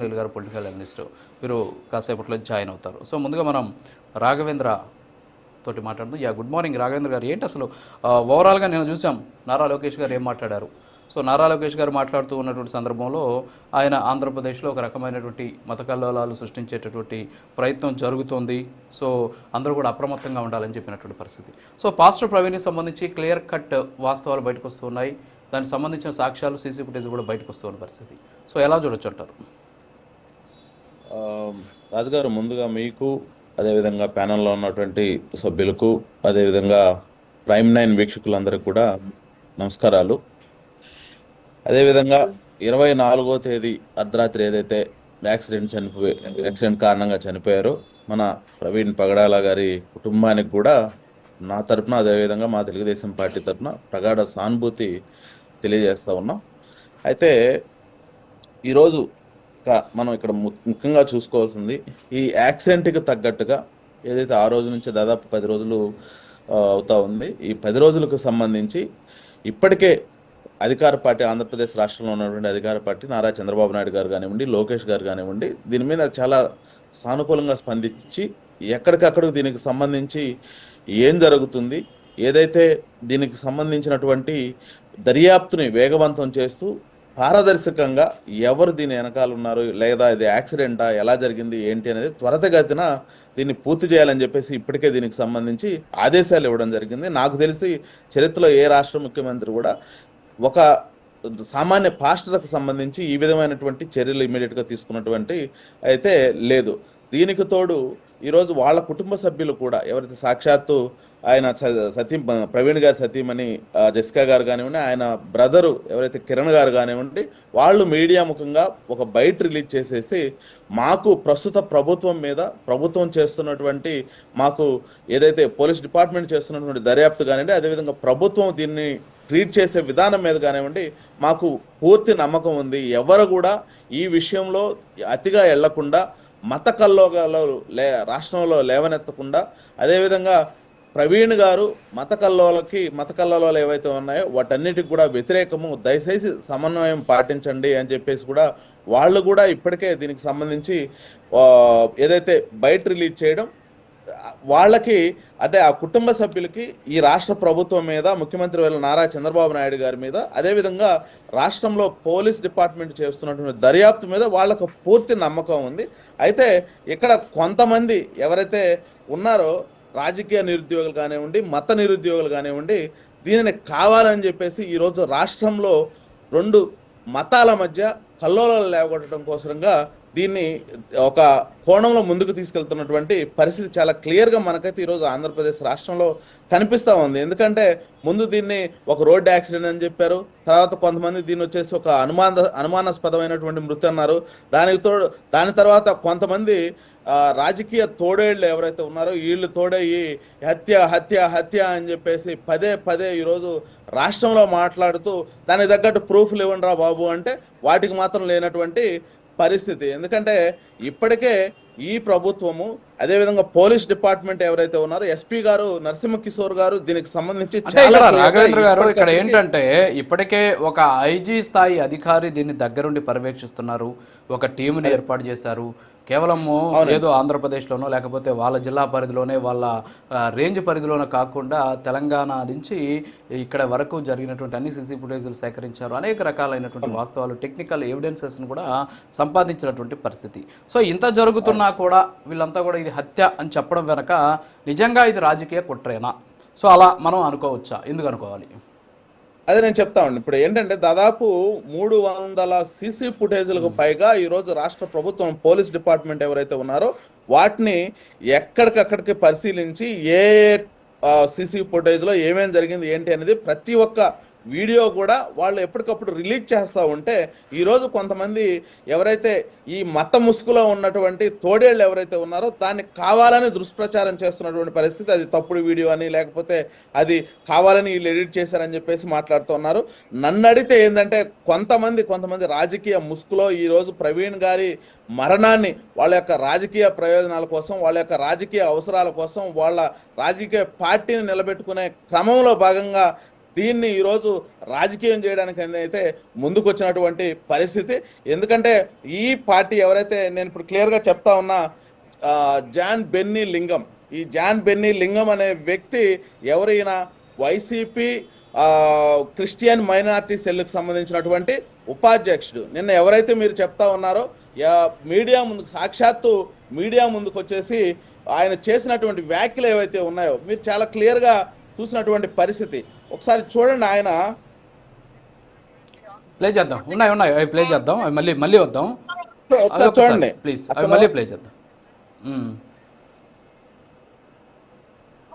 సునీల్ గారు political analyst మీరు కాసేపట్లో జాయిన్ అవుతారు. సో ముందుగా మనం రాఘవేంద్ర తోటి మాట్లాడుతూ యా గుడ్ మార్నింగ్ రాఘవేంద్ర గారు. ఏంటి అసలు ఓవరాల్గా నేను చూసాం నారా లోకేష్ గారు ఏం మాట్లాడారు? సో నారా లోకేష్ గారు మాట్లాడుతూ ఉన్నటువంటి సందర్భంలో ఆయన ఆంధ్రప్రదేశ్లో ఒక రకమైనటువంటి మత కల్లోలాలు సృష్టించేటటువంటి ప్రయత్నం జరుగుతోంది. సో అందరూ కూడా అప్రమత్తంగా ఉండాలని చెప్పినటువంటి పరిస్థితి. సో పాస్టర్ ప్రవీణ్కి సంబంధించి క్లియర్ కట్ వాస్తవాలు బయటకు వస్తున్నాయి. దానికి సంబంధించిన సాక్ష్యాలు సీసీ ఫుటేజ్ కూడా బయటకు వస్తున్న పరిస్థితి. సో ఎలా చూడొచ్చు అంటారు? రాజుగారు ముందుగా మీకు అదేవిధంగా ప్యానల్లో ఉన్నటువంటి సభ్యులకు అదేవిధంగా ప్రైమ్ నైన్ వీక్షకులందరికీ కూడా నమస్కారాలు. అదేవిధంగా ఇరవై నాలుగో తేదీ అర్ధరాత్రి ఏదైతే యాక్సిడెంట్ చనిపోయి యాక్సిడెంట్ కారణంగా చనిపోయారో మన ప్రవీణ్ పగడాల గారి కుటుంబానికి కూడా నా తరపున అదేవిధంగా మా తెలుగుదేశం పార్టీ తరపున ప్రగాఢ సానుభూతి తెలియజేస్తూ ఉన్నాం. అయితే ఈరోజు మనం ఇక్కడ ము- ముఖ్యంగా చూసుకోవాల్సింది ఈ యాక్సిడెంట్కి తగ్గట్టుగా ఏదైతే ఆ రోజు నుంచి దాదాపు పది రోజులు అవుతా ఉంది ఈ పది రోజులకు సంబంధించి ఇప్పటికే అధికార పార్టీ ఆంధ్రప్రదేశ్ రాష్ట్రంలో ఉన్నటువంటి అధికార పార్టీ నారా చంద్రబాబు నాయుడు గారు కానివ్వండి లోకేష్ గారు కానివ్వండి దీని మీద చాలా సానుకూలంగా స్పందించి ఎక్కడికక్కడికి దీనికి సంబంధించి ఏం జరుగుతుంది ఏదైతే దీనికి సంబంధించినటువంటి దర్యాప్తుని వేగవంతం చేస్తూ పారదర్శకంగా ఎవరు దీని వెనకాల ఉన్నారు? లేదా ఇది యాక్సిడెంటా? ఎలా జరిగింది? ఏంటి అనేది త్వరతగతిన దీన్ని పూర్తి చేయాలని చెప్పేసి ఇప్పటికే దీనికి సంబంధించి ఆదేశాలు ఇవ్వడం జరిగింది. నాకు తెలిసి చరిత్రలో ఏ రాష్ట్ర ముఖ్యమంత్రి కూడా ఒక సామాన్య పాస్టర్కు సంబంధించి ఈ విధమైనటువంటి చర్యలు ఇమీడియట్గా తీసుకున్నటువంటి అయితే లేదు. దీనికి తోడు ఈరోజు వాళ్ళ కుటుంబ సభ్యులు కూడా ఎవరైతే సాక్షాత్తు ఆయన స- సతీ ప్రవీణ్ గారి సతీమణి జస్కా గారు కానివ్వండి ఆయన బ్రదరు ఎవరైతే కిరణ్ గారు కానివ్వండి వాళ్ళు మీడియా ముఖంగా ఒక బయట రిలీజ్ చేసేసి మాకు ప్రస్తుత ప్రభుత్వం మీద ప్రభుత్వం చేస్తున్నటువంటి మాకు ఏదైతే పోలీస్ డిపార్ట్మెంట్ చేస్తున్నటువంటి దర్యాప్తు కానివ్వండి అదేవిధంగా ప్రభుత్వం దీన్ని ట్రీట్ చేసే విధానం మీద కానివ్వండి మాకు పూర్తి నమ్మకం ఉంది. ఎవరు కూడా ఈ విషయంలో అతిగా వెళ్ళకుండా మత కల్లోగాలు లే రాష్ట్రంలో లేవనెత్తకుండా అదేవిధంగా ప్రవీణ్ గారు మత కల్లోలకి మత కల్లోలాలు ఏవైతే ఉన్నాయో వాటన్నిటికి కూడా వ్యతిరేకము దయచేసి సమన్వయం పాటించండి అని చెప్పేసి కూడా వాళ్ళు కూడా ఇప్పటికే దీనికి సంబంధించి ఏదైతే బయట రిలీజ్ చేయడం వాళ్ళకి అంటే ఆ కుటుంబ సభ్యులకి ఈ రాష్ట్ర ప్రభుత్వం మీద ముఖ్యమంత్రి వేల నారా చంద్రబాబు నాయుడు గారి మీద అదేవిధంగా రాష్ట్రంలో పోలీస్ డిపార్ట్మెంట్ చేస్తున్నటువంటి దర్యాప్తు మీద వాళ్ళకు పూర్తి నమ్మకం ఉంది. అయితే ఇక్కడ కొంతమంది ఎవరైతే ఉన్నారో రాజకీయ నిరుద్యోగులు కానివ్వండి మత నిరుద్యోగులు కానివ్వండి దీనిని కావాలని చెప్పేసి ఈరోజు రాష్ట్రంలో రెండు మతాల మధ్య కల్లోలాలు లేవగొట్టడం కోసంగా దీన్ని ఒక కోణంలో ముందుకు తీసుకెళ్తున్నటువంటి పరిస్థితి చాలా క్లియర్గా మనకైతే ఈరోజు ఆంధ్రప్రదేశ్ రాష్ట్రంలో కనిపిస్తూ ఉంది. ఎందుకంటే ముందు దీన్ని ఒక రోడ్ యాక్సిడెంట్ అని చెప్పారు. తర్వాత కొంతమంది దీన్ని వచ్చేసి ఒక అనుమాన అనుమానాస్పదమైనటువంటి మృతి అన్నారు. దానికి తోడు దాని తర్వాత కొంతమంది రాజకీయ తోడేళ్ళు ఎవరైతే ఉన్నారో వీళ్ళు తోడయ్యి హత్య హత్య హత్య అని చెప్పేసి పదే పదే ఈరోజు రాష్ట్రంలో మాట్లాడుతూ దానికి తగ్గట్టు ప్రూఫ్లు ఇవ్వండి రా బాబు అంటే వాటికి మాత్రం లేనటువంటి పరిస్థితి. ఎందుకంటే ఇప్పటికే ఈ ప్రభుత్వము అదేవిధంగా పోలీస్ డిపార్ట్మెంట్ ఎవరైతే ఉన్నారో ఎస్పీ గారు నరసింహ కిషోర్ గారు దీనికి సంబంధించి చాలా రాఘవేంద్ర గారు ఇక్కడ ఏంటంటే ఇప్పటికే ఒక ఐజీ స్థాయి అధికారి దీన్ని దగ్గరుండి పర్యవేక్షిస్తున్నారు. ఒక టీంని ఏర్పాటు చేశారు. కేవలము ఏదో ఆంధ్రప్రదేశ్లోనో లేకపోతే వాళ్ళ జిల్లా పరిధిలోనే వాళ్ళ రేంజ్ పరిధిలోనే కాకుండా తెలంగాణ నుంచి ఇక్కడ వరకు జరిగినటువంటి అన్ని సీసీ ఫుటేజ్లు సేకరించారు. అనేక రకాలైనటువంటి వాస్తవాలు టెక్నికల్ ఎవిడెన్సెస్ను కూడా సంపాదించినటువంటి పరిస్థితి. సో ఇంత జరుగుతున్నా కూడా వీళ్ళంతా కూడా ఇది హత్య అని చెప్పడం వెనక నిజంగా ఇది రాజకీయ కుట్రేనా? సో అలా మనం అనుకోవచ్చా? ఎందుకు అనుకోవాలి? అదే నేను చెప్తా ఉన్నాను ఇప్పుడు ఏంటంటే దాదాపు మూడు వందల సీసీ ఫుటేజ్లకు పైగా ఈరోజు రాష్ట్ర ప్రభుత్వం పోలీస్ డిపార్ట్మెంట్ ఎవరైతే ఉన్నారో వాటిని ఎక్కడికక్కడికి పరిశీలించి ఏ సీసీ ఫుటేజ్లో ఏమేం జరిగింది ఏంటి అనేది ప్రతి ఒక్క వీడియో కూడా వాళ్ళు ఎప్పటికప్పుడు రిలీజ్ చేస్తూ ఉంటే ఈరోజు కొంతమంది ఎవరైతే ఈ మత ముసుగులో ఉన్నటువంటి తోడేళ్ళు ఎవరైతే ఉన్నారో దాన్ని కావాలని దుష్ప్రచారం చేస్తున్నటువంటి పరిస్థితి. అది తప్పుడు వీడియో అని లేకపోతే అది కావాలని వీళ్ళు ఎడిట్ చేశారని చెప్పేసి మాట్లాడుతున్నారు నన్ను అడిగితే ఏంటంటే కొంతమంది కొంతమంది రాజకీయ ముసుగులో ఈరోజు ప్రవీణ్ గారి మరణాన్ని వాళ్ళ యొక్క రాజకీయ ప్రయోజనాల కోసం వాళ్ళ యొక్క రాజకీయ అవసరాల కోసం వాళ్ళ రాజకీయ పార్టీని నిలబెట్టుకునే క్రమంలో భాగంగా దీన్ని ఈరోజు రాజకీయం చేయడానికి అయితే ముందుకు వచ్చినటువంటి పరిస్థితి. ఎందుకంటే ఈ పార్టీ ఎవరైతే నేను ఇప్పుడు క్లియర్గా చెప్తా ఉన్నా జాన్ బెన్నీ లింగం. ఈ జాన్ బెన్నీ లింగం అనే వ్యక్తి ఎవరైనా వైసీపీ క్రిస్టియన్ మైనార్టీ సెల్కు సంబంధించినటువంటి ఉపాధ్యక్షుడు. నిన్న ఎవరైతే మీరు చెప్తా ఉన్నారో మీడియా ముందుకు సాక్షాత్తు మీడియా ముందుకు వచ్చేసి ఆయన చేసినటువంటి వ్యాఖ్యలు ఏవైతే ఉన్నాయో మీరు చాలా క్లియర్గా చూసినటువంటి పరిస్థితి. ఒకసారి చూడండి ఆయన. ప్లే చేద్దాం. ఉన్నాయి ఉన్నాయి. అవి ప్లే చేద్దాం. అవి మళ్ళీ మళ్ళీ వద్దాం. చూడండి. ప్లీజ్ అవి మళ్ళీ ప్లే చేద్దాం. మ్మ్.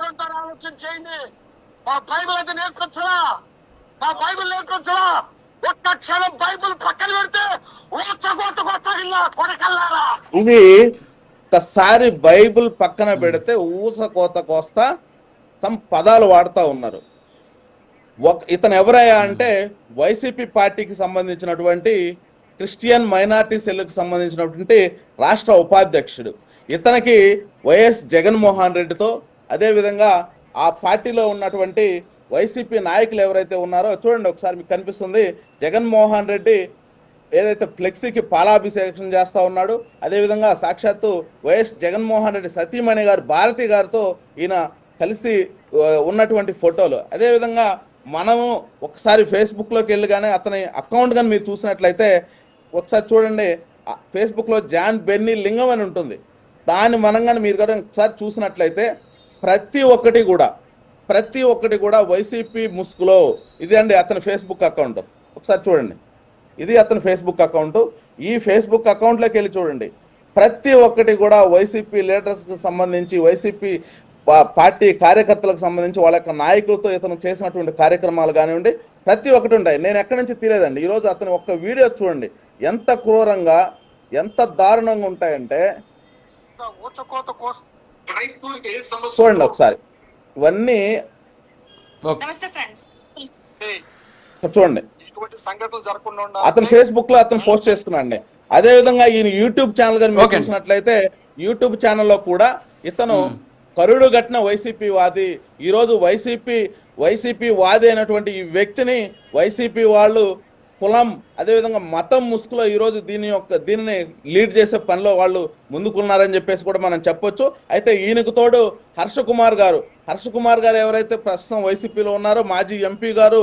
అంటారు ఆలోచన చేయండి మా బైబిల్ అయితే నేర్పించరా? మా బైబిల్ నేర్పించరా? ఒక్క క్షణం బైబిల్ పక్కన పెడితే కొట్టగిల్లా కొడకల్లారా? ఇది ఒకసారి బైబిల్ పక్కన పెడితే ఊస కోత కోస్తా సమ్ పదాలు వాడుతూ ఉన్నారు. ఒక ఇతను ఎవరయ్యా అంటే వైసీపీ పార్టీకి సంబంధించినటువంటి క్రిస్టియన్ మైనార్టీ సెల్కు సంబంధించినటువంటి రాష్ట్ర ఉపాధ్యక్షుడు. ఇతనికి వైఎస్ జగన్మోహన్ రెడ్డితో అదేవిధంగా ఆ పార్టీలో ఉన్నటువంటి వైసీపీ నాయకులు ఎవరైతే ఉన్నారో చూడండి ఒకసారి మీకు కనిపిస్తుంది. జగన్మోహన్ రెడ్డి ఏదైతే ఫ్లెక్సీకి పాలాభిషేకం చేస్తూ ఉన్నాడు అదేవిధంగా సాక్షాత్తు వైఎస్ జగన్మోహన్ రెడ్డి సతీమణి గారు భారతి గారితో ఈయన కలిసి ఉన్నటువంటి ఫోటోలు. అదేవిధంగా మనము ఒకసారి ఫేస్బుక్లోకి వెళ్ళి కానీ అతని అకౌంట్ కానీ మీరు చూసినట్లయితే ఒకసారి చూడండి ఫేస్బుక్లో జాన్ బెన్నీ లింగం అని ఉంటుంది. దాన్ని మనం కానీ మీరు కూడా ఒకసారి చూసినట్లయితే ప్రతి ఒక్కటి కూడా ప్రతి ఒక్కటి కూడా వైసీపీ ముసుగులో ఇది అండి అతని ఫేస్బుక్ అకౌంట్. ఒకసారి చూడండి. ఇది అతని ఫేస్బుక్ అకౌంట్. ఈ ఫేస్బుక్ అకౌంట్లోకి వెళ్ళి చూడండి. ప్రతి ఒక్కటి కూడా వైసీపీ లీడర్స్కి సంబంధించి వైసీపీ పార్టీ కార్యకర్తలకు సంబంధించి వాళ్ళ యొక్క నాయకులతో ఇతను చేసినటువంటి కార్యక్రమాలు కానివ్వండి ప్రతి ఒక్కటి ఉంటాయి. నేను ఎక్కడి నుంచి తీలేదండి ఈరోజు అతని ఒక్క వీడియో చూడండి. ఎంత క్రూరంగా ఎంత దారుణంగా ఉంటాయంటే చూడండి ఒకసారి. ఇవన్నీ చూడండి. అతను ఫేస్బుక్లో అతను పోస్ట్ చేసుకున్నాడు అదే విధంగా ఈయన యూట్యూబ్ ఛానల్ Okay. చూసినట్లయితే యూట్యూబ్ ఛానల్లో కూడా ఇతను కరుడు గట్టిన వైసీపీ వాది. ఈరోజు వైసీపీ వైసీపీ వాది అయినటువంటి ఈ వ్యక్తిని వైసీపీ వాళ్ళు కులం అదేవిధంగా మతం ముసుగులో ఈరోజు దీని యొక్క దీనిని లీడ్ చేసే పనిలో వాళ్ళు ముందుకున్నారని చెప్పేసి కూడా మనం చెప్పొచ్చు. అయితే ఈయనకు తోడు హర్ష కుమార్ గారు. హర్ష కుమార్ గారు ఎవరైతే ప్రస్తుతం వైసీపీలో ఉన్నారో మాజీ ఎంపీ గారు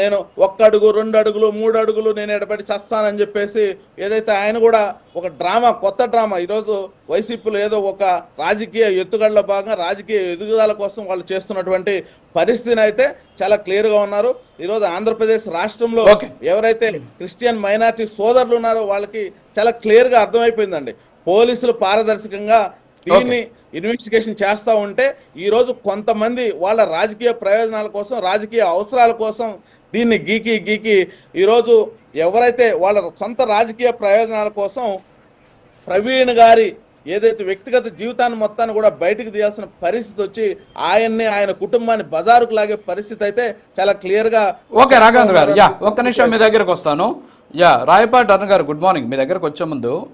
నేను ఒక్క అడుగు రెండు అడుగులు మూడు అడుగులు నేను ఎడబడి చస్తానని చెప్పేసి ఏదైతే ఆయన కూడా ఒక డ్రామా కొత్త డ్రామా ఈరోజు వైసీపీలో ఏదో ఒక రాజకీయ ఎత్తుగడలో భాగంగా రాజకీయ ఎదుగుదల కోసం వాళ్ళు చేస్తున్నటువంటి పరిస్థితిని అయితే చాలా క్లియర్గా ఉన్నారు. ఈరోజు ఆంధ్రప్రదేశ్ రాష్ట్రంలో Okay. ఎవరైతే క్రిస్టియన్ మైనారిటీ సోదరులు ఉన్నారో వాళ్ళకి చాలా క్లియర్గా అర్థమైపోయిందండి. పోలీసులు పారదర్శకంగా దీన్ని ఇన్వెస్టిగేషన్ చేస్తూ ఉంటే ఈరోజు కొంతమంది వాళ్ళ రాజకీయ ప్రయోజనాల కోసం రాజకీయ అవసరాల కోసం దీన్ని గీకి గీకి ఈరోజు ఎవరైతే వాళ్ళ సొంత రాజకీయ ప్రయోజనాల కోసం ప్రవీణ్ గారి ఏదైతే వ్యక్తిగత జీవితాన్ని మొత్తాన్ని కూడా బయటకు తీయాల్సిన పరిస్థితి వచ్చి ఆయన్ని ఆయన కుటుంబాన్ని బజారుకు లాగే పరిస్థితి అయితే చాలా క్లియర్గా ఓకే రాఘవేంద్ర గారు. యా ఒక్క నిమిషం మీ దగ్గరకు వస్తాను. యా రాయపాటి అరుణ్ గారు గుడ్ మార్నింగ్. మీ దగ్గరకు వచ్చే ముందు